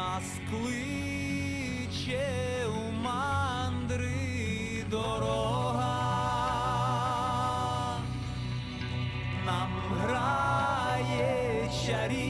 нас кличе у мандри дорога, нам грає чарівна